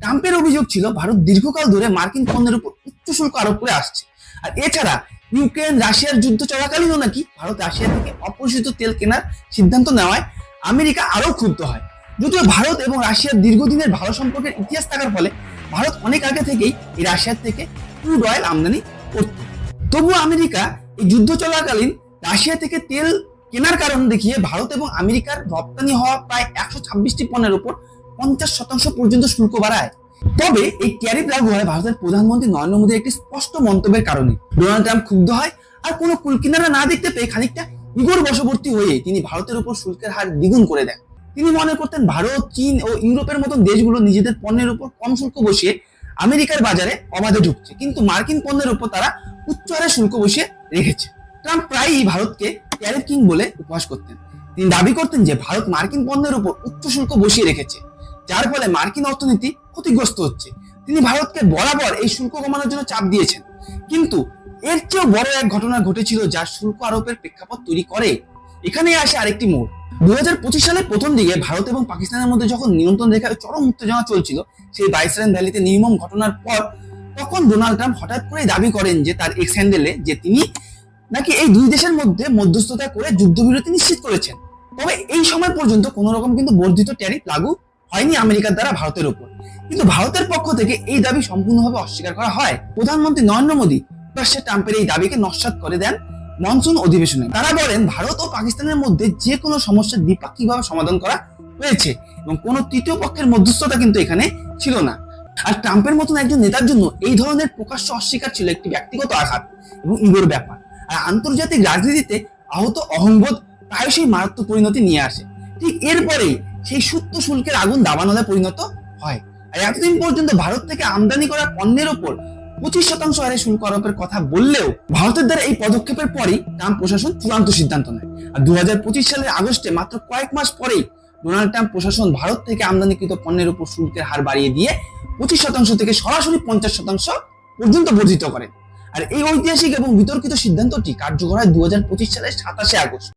ট্রাম্পের অভিযোগ ছিল ভারত দীর্ঘকাল ধরে মার্কিন পণ্যের উপর উচ্চ শুল্ক আরোপ করে আসছে। আর এছাড়া ইউক্রেন, রাশিয়ার যুদ্ধ চলাকালীনও নাকি ভারত রাশিয়া থেকে অপরিশোধিত তেল কেনার সিদ্ধান্ত নেওয়ায় আমেরিকা আরও ক্ষুব্ধ হয়। যদিও ভারত এবং রাশিয়ার দীর্ঘদিনের ভালো সম্পর্কের ইতিহাস থাকার ফলে ভারত অনেক আগে থেকেই এই রাশিয়ার থেকে ক্রুড অয়েল আমদানি করত। তবুও আমেরিকা এই যুদ্ধ চলাকালীন রাশিয়া থেকে তেল কেনার কারণ দেখিয়ে ভারত এবং আমেরিকার রপ্তানি হওয়া প্রায় একশো ছাব্বিশটি পণ্যের উপর পঞ্চাশ শতাংশ পর্যন্ত শুল্ক বাড়ায়। তবে এই ট্যারিফ লাগু হয় ভারতের প্রধানমন্ত্রী নরেন্দ্র মোদীর একটি স্পষ্ট মন্তব্যের কারণে ডোনাল্ড ট্রাম্প ক্ষুব্ধ হয় আর কোনো কুলকিনারা না দেখতে পেয়ে খানিকটা ইগোর বশবর্তী হয়ে তিনি ভারতের উপর শুল্কের হার দ্বিগুণ করে দেন। তিনি মনে করতেন ভারত, চীন ও ইউরোপের মতন দেশগুলো নিজেদের পণ্যের উপর কম শুল্ক বসিয়ে আমেরিকার বাজারে অবাধে ঢুকছে। কিন্তু মার্কিন পণ্যের উপর তারা উচ্চ হারে শুল্ক বসিয়ে রেখেছে। ট্রাম্প প্রায়ই ভারতকে ট্যারিফ কিং বলে উপহাস করতেন। তিনি দাবি করতেন যে ভারত মার্কিন পণ্যের উপর উচ্চ শুল্ক বসিয়ে রেখেছে। যার ফলে মার্কিন অর্থনীতি ক্ষতিগ্রস্ত হচ্ছে। তিনি ভারতকে বরাবর এই শুল্ক কমানোর জন্য চাপ দিয়েছেন। কিন্তু এর চেয়েও বড় এক ঘটনা ঘটেছিল যা শুল্ক আরোপের প্রেক্ষাপট তৈরি করে। এখানে আসে আরেকটি মোড়। দু হাজার পঁচিশ সালের প্রথম দিকে ভারত এবং পাকিস্তানের মধ্যে যখন নিয়ন্ত্রণ রেখায় চরম উত্তেজনা চলছিল, সেই বাইসরান ভ্যালিতে নির্মম ঘটনার পর তখন ডোনাল্ড ট্রাম্প হঠাৎ করে দাবি করেন যে তার এক্স হ্যান্ডেলে যে তিনি নাকি এই দুই দেশের মধ্যে মধ্যস্থতা করে যুদ্ধবিরতি নিশ্চিত করেছেন। তবে এই সময় পর্যন্ত কোন রকম কিন্তু বর্ধিত ট্যারিফ লাগু হয়নি আমেরিকার দ্বারা ভারতের উপর কিন্তু ভারতের পক্ষ থেকে এই দাবি সম্পূর্ণভাবে অস্বীকার করা হয়। প্রধানমন্ত্রী নরেন্দ্র মোদী প্রকাশ্যে ট্রাম্পের এই দাবিকে নস্বাত করে দেন মনসুন অধিবেশনে। তারা বলেন, ভারত ও পাকিস্তানের মধ্যে যে কোনো সমস্যার দ্বিপাক্ষিকভাবে সমাধান করা হয়েছে এবং কোনো তৃতীয় পক্ষের মধ্যস্থতা কিন্তু এখানে ছিল না। আর ট্রাম্পের মতন একজন নেতার জন্য এই ধরনের প্রকাশ্য অস্বীকার ছিল একটি ব্যক্তিগত আঘাত এবং ইগোর ব্যাপার। আর আন্তর্জাতিক রাজনীতিতে আহত অহংবোধ প্রায়শই মারাত্মক পরিণতি নিয়ে আসে। ঠিক এরপরেই সেই সূত্র শুল্কের আগুন দাবানলে পরিণত হয়। আর এতদিন পর্যন্ত ভারত থেকে আমদানি করা পণ্যের ওপর পঁচিশ শতাংশ হারে শুল্ক আরোপের কথা বললেও ভারতের দ্বারা এই পদক্ষেপের পরেই ট্রাম্প প্রশাসন চূড়ান্ত সিদ্ধান্ত নেয়। আর দু সালের আগস্টে মাত্র কয়েক মাস পরেই ডোনাল্ড ট্রাম্প প্রশাসন ভারত থেকে আমদানিকৃত পণ্যের উপর শুল্কের হার বাড়িয়ে দিয়ে পঁচিশ শতাংশ থেকে সরাসরি পঞ্চাশ শতাংশ পর্যন্ত বর্ধিত করেন আর এই ঐতিহাসিক এবং বিতর্কিত সিদ্ধান্তটি কার্যকর হয় দু হাজার পঁচিশ সালের সাতাশে আগস্ট।